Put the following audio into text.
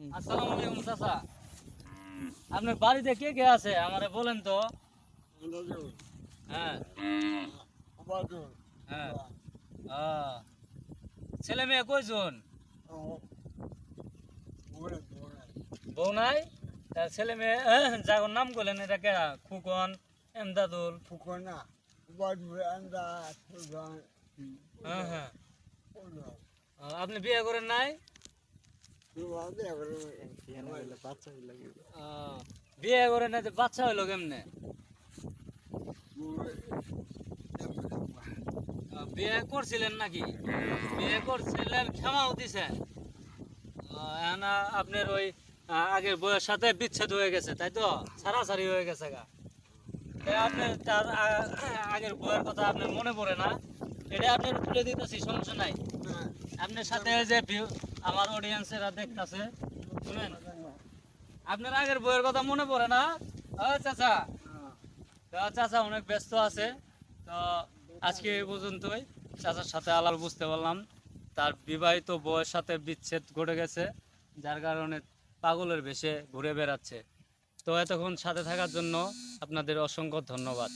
আসসালামু আলাইকুম চাচা। আপনার বাড়িতে কে কে আছে? আমারে বলেন তো। হ্যাঁ। হ্যাঁ। ছেলে মেয়ে কয়জন? বউ নাই? তা ছেলে মেয়ে যাগর নাম করলেন এটা কে? খুকন এমদাদুল। হ্যাঁ হ্যাঁ। আপনি বিয়ে করেন নাই? বিয়ে করেন নাই তো বাচ্চা হইল কেমনে বিয়ে করছিলেন নাকি? বিয়ে করছিলেন ক্ষমাও দিছেন আহ, আপনার ওই আগের বইয়ের সাথে বিচ্ছেদ হয়ে গেছে তাই তো ছাড়াছাড়ি হয়ে গেছে গা আপনার তার আগের বইয়ের কথা আপনার মনে পড়ে না এটা আপনার তুলে দিতেছি সমস্যা নাই আপনার সাথে যে আমার অডিয়েন্সেরা দেখতাছে, শুনেন? আপনার আগের বইয়ের কথা মনে পড়ে না? চাচা। তো চাচা অনেক ব্যস্ত আছে, তো আজকে এই পর্যন্তই। চাচার সাথে আলাল বুঝতে পারলাম, তার বিবাহিত বউয়ের সাথে বিচ্ছেদ ঘটে গেছে, যার কারণে পাগলের বেশে ঘুরে বেড়াচ্ছে। তো এতক্ষণ সাথে থাকার জন্য আপনাদের অসংখ্য ধন্যবাদ।